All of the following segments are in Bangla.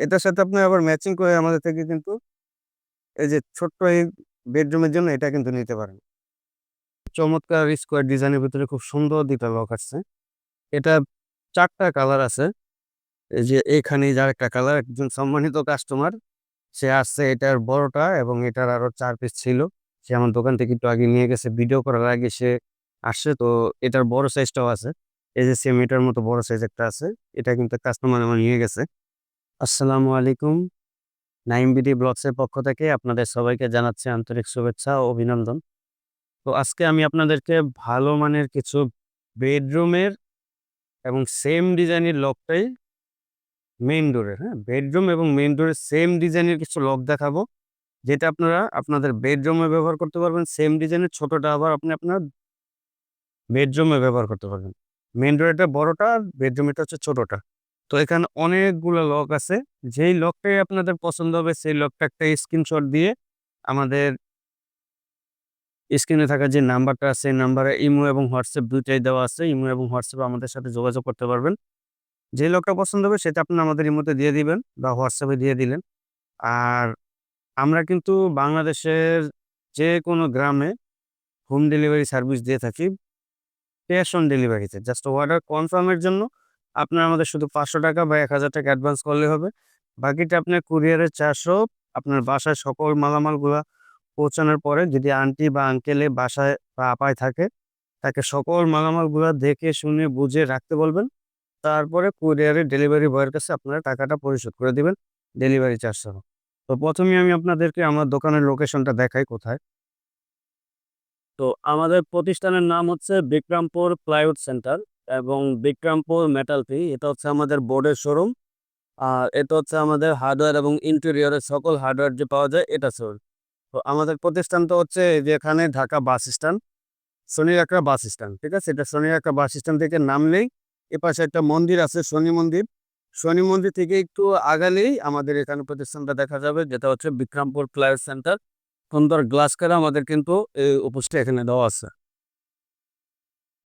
এটার সাথে আপনি আবার ম্যাচিং করে আমাদের থেকে কিন্তু এই যে ছোট্ট এই বেডরুমের জন্য এটা কিন্তু নিতে পারেন। চমৎকার স্কোয়ার ডিজাইনের ভিতরে খুব সুন্দর ২ টা লক আসছে। এটা চারটা কালার আছে। এই যে এখানেই যার একটা কালার, একজন সম্মানিত কাস্টমার, সে আসছে এটার বড়টা এবং এটার আরও চার পিস ছিল। সে আমার দোকান থেকে একটু আগে নিয়ে গেছে। ভিডিও করার আগে সে আসছে, তো এটার বড় সাইজটাও আছে। এই যে সেম এটার মতো বড় সাইজ একটা আছে। এটা কিন্তু কাস্টমার আমার নিয়ে গেছে। আসসালামু আলাইকুম। নাইম বিডি ব্লগস এর পক্ষ থেকে আপনাদের সবাইকে জানাচ্ছি আন্তরিক শুভেচ্ছা ও অভিনন্দন। তো আজকে আমি আপনাদেরকে ভালো মানের কিছু বেডরুমের এবং সেম ডিজাইনের লকটাই মেইন ডোরের, হ্যাঁ? বেডরুম এবং মেইন ডোরের সেম ডিজাইনের কিছু লক দেখাবো। যেটা আপনারা আপনাদের বেডরুমে ব্যবহার করতে পারবেন। সেম ডিজাইনের ছোটটা আবার আপনি আপনার বেডরুমে ব্যবহার করতে পারবেন। মেইন ডোরেরটা বড়টা, আর বেডরুমেরটা হচ্ছে ছোটটা। তো এখানে অনেকগুলো লক আছে। যেই লকটাই আপনাদের পছন্দ হবে, সেই লকটা একটা স্ক্রিনশট দিয়ে আমাদের স্ক্রিনে থাকা যে নাম্বারটা আছে নাম্বারে ইমো এবং হোয়াটসঅ্যাপ ২ টাই দেওয়া আছে। ইমো এবং হোয়াটসঅ্যাপে আমাদের সাথে যোগাযোগ করতে পারবেন। যে লকটা পছন্দ হবে, সেটা আপনি আমাদের ইমোতে দিয়ে দিবেন বা হোয়াটসঅ্যাপে দিয়ে দিলেন। আর আমরা কিন্তু বাংলাদেশের যে কোনো গ্রামে হোম ডেলিভারি সার্ভিস দিয়ে থাকি। ক্যাশ অন ডেলিভারিতে। জাস্ট অর্ডার কনফার্মের জন্য আপনার আমাদের শুধু ৳৫০০ বা ৳১,০০০ অ্যাডভান্স করলে হবে। বাকিটা আপনার কুরিয়ারের সহ আপনার বাসায় সকল মালামালগুলা পৌঁছানোর পরে যদি আন্টি বা আঙ্কেলে বাসায় বা আপায় থাকে, তাকে সকল মালামালগুলা দেখে শুনে বুঝে রাখতে বলবেন। তারপরে কুরিয়ারের ডেলিভারি বয়ের কাছে আপনারা টাকাটা পরিশোধ করে দিবেন ডেলিভারি চার্জ সহ। তো ১ম এই আমি আপনাদেরকে আমার দোকানের লোকেশনটা দেখাই কোথায়। তো আমাদের প্রতিষ্ঠানের নাম হচ্ছে বিক্রমপুর প্লাইউড সেন্টার এবং বিক্রমপুর মেটাল পি এটা হচ্ছে আমাদের বোর্ডের শোরুম। আর এটা হচ্ছে আমাদের হার্ডওয়্যার এবং ইন্টেরিয়রের সকল হার্ডওয়্যার যে পাওয়া যায় এটা শোরুম। তো আমাদের প্রতিষ্ঠানটা হচ্ছে এই যে এখানে ঢাকা বাস স্ট্যান্ড, শনি একরা বাস স্ট্যান্ড, ঠিক আছে? এটা শনি একরা বাস স্ট্যান্ড থেকে নামলেই এপাশে একটা মন্দির আছে শনি মন্দির। শনি মন্দির থেকে একটু আগালেই আমাদের এখানে প্রতিষ্ঠানটা দেখা যাবে যেটা হচ্ছে বিক্রমপুর প্লাইউড সেন্টার। সুন্দর গ্লাস করা আমাদের কিন্তু এই উপস্থিত এখানে দেওয়া আছে।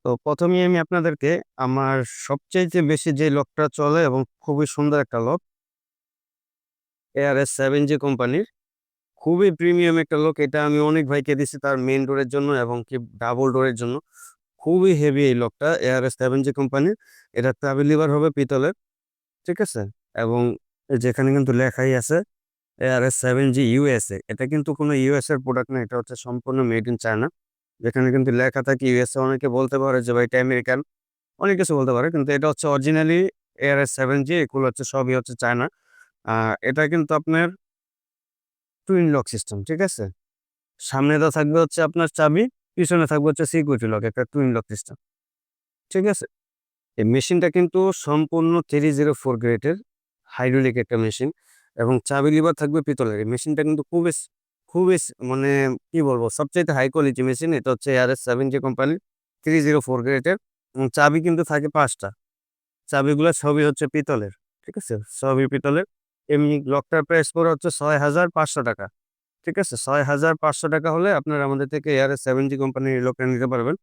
তো ১ম এই আমি আপনাদেরকে আমার সবচাইতে বেশি যে লকটা চলে এবং খুবই সুন্দর একটা lock air S seven G কোম্পানির। খুবই প্রিমিয়াম একটা লক। এটা আমি অনেক ভাইকে দিছি তার মেইন ডোরের জন্য এবং কি ডাবল ডোরের জন্য। খুবই হেভি এই লকটা ARS 7G কোম্পানির। এটা ট্রাভেল লিভার হবে পিতলের। ঠিক আছে? এবং যেখানে কিন্তু লেখাই আছে ARS 7G USA এটা কিন্তু কোনো ইউএস এর প্রোডাক্ট না। এটা হচ্ছে সম্পূর্ণ মেড ইন চায়না। যেখানে কিন্তু লেখা থাকে ইউএসএ অনেকে বলতে পারে যে ভাই এটা আমেরিকান। অনেক কিছু বলতে পারে। কিন্তু এটা হচ্ছে অরিজিনালি ARS 7G এগুলো হচ্ছে সবই হচ্ছে চায়না। এটা কিন্তু আপনার টুইন লক সিস্টেম, ঠিক আছে? সামনে তো থাকবে হচ্ছে আপনার চাবি, পিছনে থাকবে হচ্ছে সিকিউরিটি লক একটা টুইন লক সিস্টেম। ঠিক আছে? এই মেশিনটা কিন্তু সম্পূর্ণ 304 গ্রেডের হাইড্রোলিক একটা মেশিন এবং চাবি লিভার থাকবে পিতলের। এই মেশিনটা কিন্তু খুবই খুবই মানে কি বলব সবচাইতে হাই কোয়ালিটি মেশিন। এটা হচ্ছে ARS 7G কোম্পানির 304 গ্রেডের এবং চাবি কিন্তু থাকে ৫ টা। চাবিগুলা সবই হচ্ছে পিতলের। ঠিক আছে? সবই পিতলের। এমনি লকটার প্রাইস পড়ে হচ্ছে ৳৬,৫০০ ঠিক আছে? ৳৬,৫০০ হলে আপনারা আমাদের থেকে এয়ার এস সেভেন জি কোম্পানির লকটা নিতে পারবেন।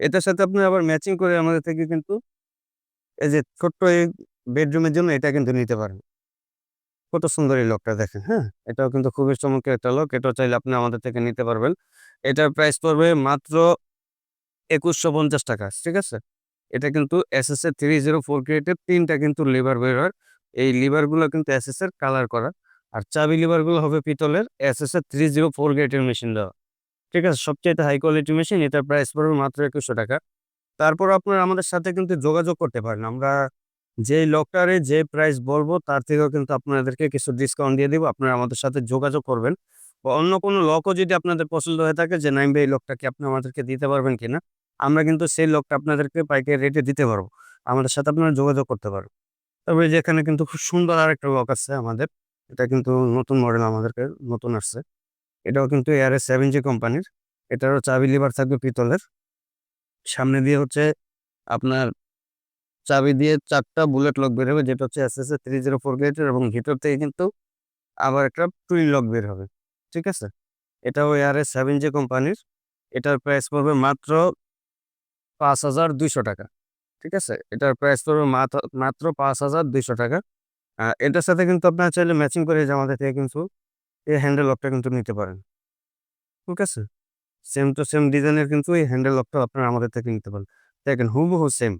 এটার সাথে আপনি আবার ম্যাচিং করে আমাদের থেকে কিন্তু এই যে ছোট্ট এই বেডরুমের জন্য এটা কিন্তু নিতে পারেন। কত সুন্দর এই লকটা দেখেন, হ্যাঁ? এটাও কিন্তু খুবই চমৎকার একটা লক। এটাও চাইলে আপনি আমাদের থেকে নিতে পারবেন। এটার প্রাইস পড়বে মাত্র ৳২১৫০ ঠিক আছে? এটা কিন্তু এসএস এর 304 গ্রেডের ৩ তিনটা কিন্তু লিভার বের হয়। এই লিভারগুলো কিন্তু এস এস এর কালার করা। আর চাবি লিভারগুলো হবে পিতলের এস এস এর 304 গ্রেডের মেশিন দেওয়া। ঠিক আছে? সবচাইতে হাই কোয়ালিটি মেশিন। এটার প্রাইস পড়বে মাত্র ৳২১০০ তারপর আপনারা আমাদের সাথে কিন্তু যোগাযোগ করতে পারেন। আমরা যেই লকটারে যে প্রাইস বলব, তার থেকেও কিন্তু আপনাদেরকে কিছু ডিসকাউন্ট দিয়ে দিব। আপনারা আমাদের সাথে যোগাযোগ করবেন। বা অন্য কোনো লকও যদি আপনাদের পছন্দ হয়ে থাকে, যে নাইম এই লকটা কি আপনি আমাদেরকে দিতে পারবেন কিনা? আমরা কিন্তু সেই লকটা আপনাদেরকে পাইকারি রেটে দিতে পারব। আমাদের সাথে আপনারা যোগাযোগ করতে পারেন। তবে যেখানে কিন্তু খুব সুন্দর আরেকটা লক আছে আমাদের। এটা কিন্তু নতুন মডেল আমাদেরকে নতুন আসছে। এটাও কিন্তু এআর এস সেভেন জি কোম্পানির। এটারও চাবি লিভার থাকবে পিতলের। সামনে দিয়ে হচ্ছে আপনার চাবি দিয়ে চারটা বুলেট লক বের হবে যেটা হচ্ছে S S three zero four গ্রেডের এবং ভিতর থেকে কিন্তু আবার একটা টুইন লক বের হবে। ঠিক আছে? এটাও ARS 7G কোম্পানির। এটার প্রাইস পড়বে মাত্র ৳৫,২০০ ঠিক আছে? এটার প্রাইস পড়বে মাত্র মাত্র ৳৫,২০০ আ এটার সাথে কিন্তু আপনারা চাইলে ম্যাচিং করে যে আমাদের থেকে কিন্তু এই হ্যান্ডেল লকটা কিন্তু নিতে পারেন। ঠিক আছে? সেম টু সেম ডিজাইনের কিন্তু এই হ্যান্ডেল লকটা আপনারা আমাদের থেকে নিতে পারেন। দেখেন হুবহু সেম।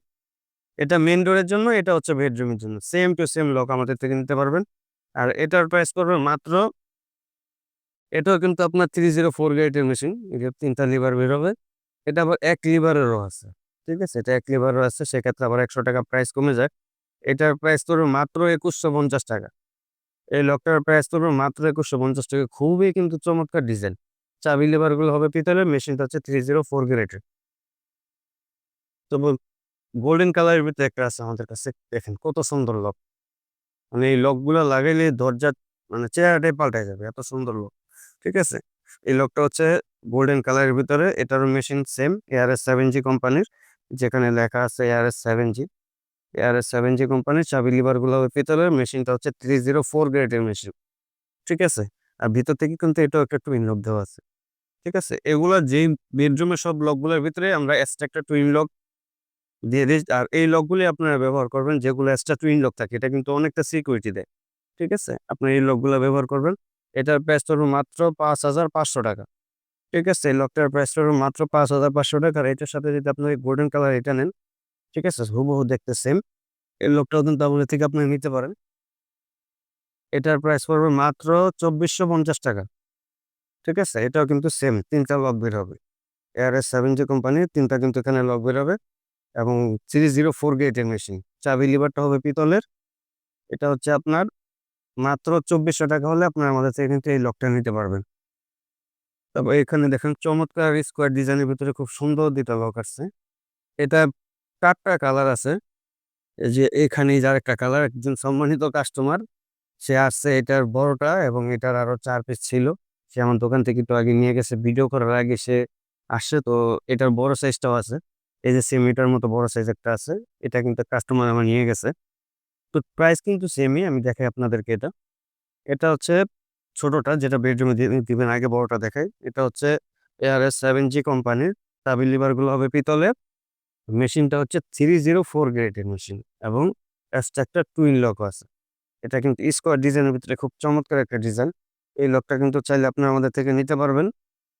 এটা মেইন ডোরের জন্য, এটা হচ্ছে বেডরুমের জন্য। সেম টু সেম লক আমাদের থেকে নিতে পারবেন। আর এটার প্রাইস পড়বে মাত্র এটাও কিন্তু আপনার থ্রি 304 গ্রেডের মেশিন। এটার ৩ টা লিভার বের হবে। এটা আবার ১ লিভারেরও আছে। ঠিক আছে? এটা ১ লিভারেরও আছে। সেক্ষেত্রে আবার ৳১০০ প্রাইস কমে যায়। এটার প্রাইস পড়বে মাত্র ৳২১৫০ এই লকটার প্রাইস করবে মাত্র ৳২১৫০ খুবই কিন্তু চমৎকার ডিজাইন। চাবি লিভারগুলো হবে পিতলের, মেশিনটা হচ্ছে 304 গ্রেডের। তো গোল্ডেন কালারের ভিতরে একটা আছে আমাদের কাছে। দেখেন কত সুন্দর লক। মানে এই লকগুলা লাগাইলে দরজার মানে চেহারাটাই পাল্টায় যাবে। এত সুন্দর লক। ঠিক আছে? এই লকটা হচ্ছে গোল্ডেন কালারের ভিতরে। এটারও machine same air S seven G কোম্পানির। যেখানে লেখা আছে ARS 7G। ARS 7G কোম্পানির চাবি লিভারগুলো পিতলের, মেশিনটা হচ্ছে 304 গ্রেডের মেশিন। ঠিক আছে? আর ভিতর থেকে কিন্তু এটাও একটা টুইন লক দেওয়া আছে। ঠিক আছে? এগুলা যেই বেডরুমের সব লকগুলোর ভিতরে আমরা এক্সট্রা একটা টুইন লক দিয়ে। আর এই লকগুলি আপনারা ব্যবহার করবেন যেগুলো এক্সট্রা টুইন লক থাকে। এটা কিন্তু অনেকটা সিকিউরিটি দেয়। ঠিক আছে? আপনারা এই লকগুলা ব্যবহার করবেন। এটার প্রাইস পড়বে মাত্র ৳৫৫০০ ঠিক আছে? এই লকটার প্রাইস পড়বে মাত্র ৳৫৫০০ আর এটার সাথে যদি আপনি গোল্ডেন কালার এটা নেন, ঠিক আছে? হুবহু দেখতে সেম। এই লকটাও কিন্তু আমাদের থেকে আপনারা নিতে পারেন। এটার প্রাইস পড়বে মাত্র ৳২৪৫০ ঠিক আছে? এটাও কিন্তু সেম তিনটা লক বের হবে। ARS 7G কোম্পানির ৩ টা কিন্তু এখানে লক বের হবে এবং 304 গ্রেডের মেশিন। চাবি লিভারটা হবে পিতলের। এটা হচ্ছে আপনার মাত্র ৳২৪০০ হলে আপনার আমাদের থেকে কিন্তু এই লকটা নিতে পারবেন। তারপর এখানে দেখেন চমৎকার স্কোয়ার ডিজাইনের ভিতরে খুব সুন্দর ২ টা লক আসছে। এটা চারটা কালার আছে। যে এখানেই যে আরেকটা কালার, একজন সম্মানিত কাস্টমার, সে আসছে এটার বড়টা এবং এটার আরও চার পিস ছিল। সে আমার দোকান থেকে একটু আগে নিয়ে গেছে। ভিডিও করার আগে সে আসছে। তো এটার বড় সাইজটাও আছে। এই যে সেম এটার মতো বড় সাইজ একটা আছে। এটা কিন্তু কাস্টমার আমার নিয়ে গেছে। তো প্রাইস কিন্তু সেমই। আমি দেখাই আপনাদেরকে এটা। এটা হচ্ছে ছোটটা, যেটা বেডরুমে দিবেন, আগে বড়টা দেখাই। এটা হচ্ছে এআরএস সেভেন জি কোম্পানির। চাবি লিভারগুলো হবে পিতলের। মেশিনটা হচ্ছে 304 গ্রেডের মেশিন এবং একটা টুইন লকও আছে। এটা কিন্তু স্কোয়ার ডিজাইনের ভিতরে খুব চমৎকার একটা ডিজাইন। এই লকটা কিন্তু চাইলে আপনারা আমাদের থেকে নিতে পারবেন।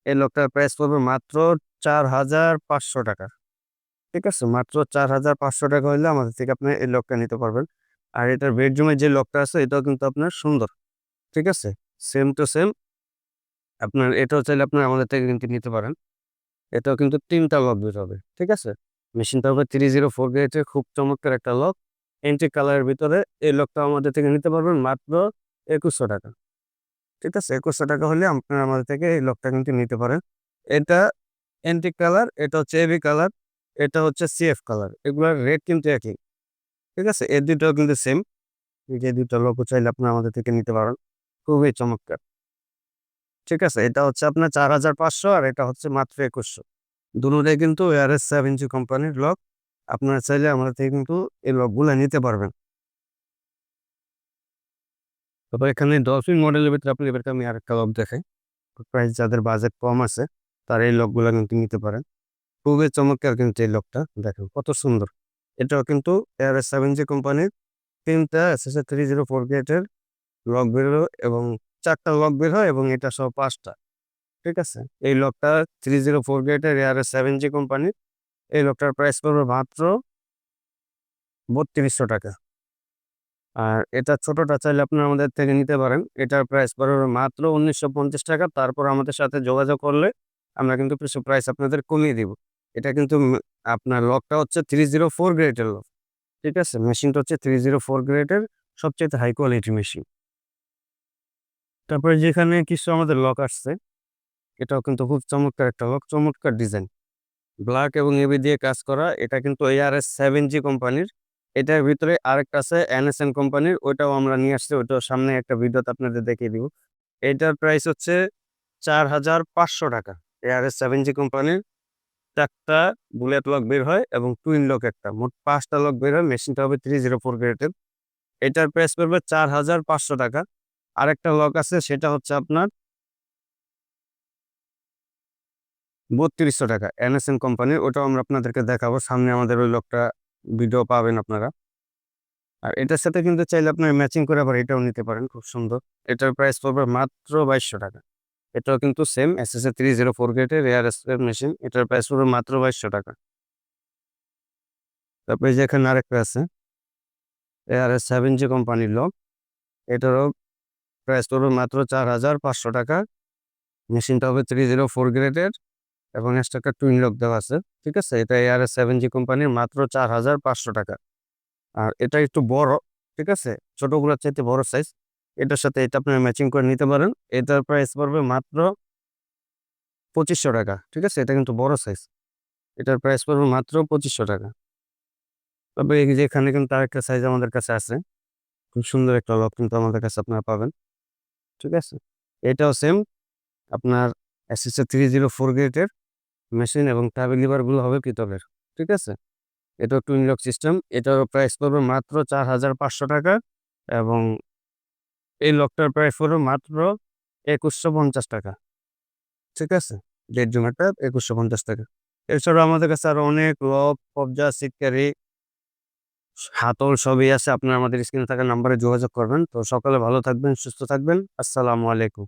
এই লকটার প্রাইস পড়বে মাত্র ৳৪৫০০ ঠিক আছে? মাত্র ৳৪৫০০ হইলে আমাদের থেকে আপনি এই লকটা নিতে পারবেন। আর এটার বেডরুমের যে লকটা আছে এটাও কিন্তু আপনার সুন্দর। ঠিক আছে? Same to same. আপনার এটাও চাইলে আপনার আমাদের থেকে কিন্তু নিতে পারেন। এটাও কিন্তু তিনটা লক বের হবে। ঠিক আছে? মেশিনটা হবে 304 গ্রেডের খুব চমৎকার একটা লক। এন্টিক কালারের ভিতরে এই লকটাও আমাদের থেকে নিতে পারবেন মাত্র ৳২১০০ ঠিক আছে? ৳২১০০ হলে আপনারা আমাদের থেকে এই লকটা কিন্তু নিতে পারেন। এটা এন্টিক কালার, এটা হচ্ছে এবি কালার, এটা হচ্ছে সিএফ কালার। এগুলার রেট কিন্তু একই। ঠিক আছে? ২ টাও কিন্তু সেম। যে ২ টা লকও চাইলে আপনি আমাদের থেকে নিতে পারেন। খুবই চমৎকার। ঠিক আছে? এটা হচ্ছে আপনার ৪৫০০ আর এটা হচ্ছে মাত্র ২১০০ দুটোটাই কিন্তু ARS 7G কোম্পানির লক। আপনারা চাইলে আমাদের থেকে কিন্তু এই লকগুলা নিতে পারবেন। তারপর এখানে ডলফিন মডেলের ভিতরে আপনাদেরকে আমি আরেকটা লক দেখাই। প্রাইস যাদের বাজেট কম আছে, তারা এই লকগুলা কিন্তু নিতে পারেন। খুবই চমৎকার কিন্তু এই লকটা। দেখেন কত সুন্দর। এটাও কিন্তু ARS 7G কোম্পানির ৩ টা SSA 304 গ্রেডের লক বের হলো এবং চারটা লক বের হয় এবং এটা সহ পাঁচটা ঠিক আছে? এই লকটা 304 গ্রেডের ARS 7G কোম্পানির। এই লকটার প্রাইস পড়বে মাত্র ৳৩২০০ আর এটা ছোটটা চাইলে আপনারা আমাদের থেকে নিতে পারেন। এটার প্রাইস পড়বে মাত্র ৳১৯৫০ তারপর আমাদের সাথে যোগাযোগ করলে আমরা কিন্তু কিছু প্রাইস আপনাদের কমিয়ে দিব। এটা কিন্তু আপনার লকটা হচ্ছে 304 গ্রেডের লক। ঠিক আছে? মেশিনটা হচ্ছে 304 গ্রেডের সবচাইতে হাই কোয়ালিটি মেশিন। তারপরে যেখানে কিছু আমাদের লক আসছে, এটাও কিন্তু খুব চমৎকার একটা লক, চমৎকার ডিজাইন। ব্ল্যাক এবং এবি দিয়ে কাজ করা। এটা কিন্তু এআরএস সেভেন জি কোম্পানির। এটার ভিতরে আরেকটা আছে NSN কোম্পানির। ওইটাও আমরা নিয়ে আসছি। ওইটাও সামনে একটা ভিডিওতে আপনাদের দেখিয়ে দিব। এটার প্রাইস হচ্ছে ৳৪৫০০ ARS 7G কোম্পানির ৪ টা বুলেট লক বের হয় এবং টুইন লক একটা। মোট পাঁচটা লক বের হয়। মেশিনটা হবে 304 গ্রেডের। এটার প্রাইস পড়বে ৳৪৫০০ আরেকটা লক আছে, সেটা হচ্ছে আপনার ৳৩২০০ NSN কোম্পানির। ওটাও আমরা আপনাদেরকে দেখাবো। সামনে আমাদের ওই লকটা ভিডিও পাবেন আপনারা। আর এটার সাথে কিন্তু চাইলে আপনার ম্যাচিং করে আবার এটাও নিতে পারেন, খুব সুন্দর এটার প্রাইস পড়বে মাত্র বাইশশো টাকা এটাও কিন্তু same S S A three zero four গেটের এয়ার স্প্রে মেশিন এটার প্রাইস পড়বে মাত্র বাইশশো টাকা। তারপরে যে এখানে আরেকটা আছে এয়ার এস সেভেন জি কোম্পানির লক এটারও প্রাইস পড়বে মাত্র চার হাজার পাঁচশো টাকা। মেশিনটা হবে থ্রি জিরো ফোর গ্রেডের এবং এক্সট্রা টুইন লক দেওয়া আছে, ঠিক আছে? এটা এয়ার সেভেন জি কোম্পানির মাত্র চার হাজার পাঁচশো টাকা। আর এটা একটু বড়, ঠিক আছে? ছোটগুলোর চাইতে বড় সাইজ এটার সাথে এটা আপনারা ম্যাচিং করে নিতে পারেন। এটার প্রাইস পড়বে মাত্র পঁচিশশো টাকা, ঠিক আছে? এটা কিন্তু বড় সাইজ এটার প্রাইস পড়বে মাত্র পঁচিশশো টাকা। তবে এখানে কিন্তু আরেকটা সাইজ আমাদের কাছে আছে। খুব সুন্দর একটা লক কিন্তু আমাদের কাছে আপনারা পাবেন, ঠিক আছে? এটাও সেম আপনার এসএসএ থ্রি জিরো ফোর গেটের মেশিন এবং ট্রাভেল লিভারগুলো হবে পিতলের, ঠিক আছে? এটাও টুইন লক সিস্টেম এটার প্রাইস পড়বে মাত্র চার হাজার পাঁচশো টাকা এবং এই লকটার প্রাইস হলো মাত্র একুশশো পঞ্চাশ টাকা। ঠিক আছে? দেড় জুমাটা একুশশো পঞ্চাশ টাকা। এছাড়াও আমাদের কাছে আরও অনেক লক কবজা সিটকারি হাতল সবই আছে। আপনারা আমাদের স্ক্রিনে থাকা নাম্বারে যোগাযোগ করবেন। তো সকালে ভালো থাকবেন, সুস্থ থাকবেন। আসসালামু আলাইকুম।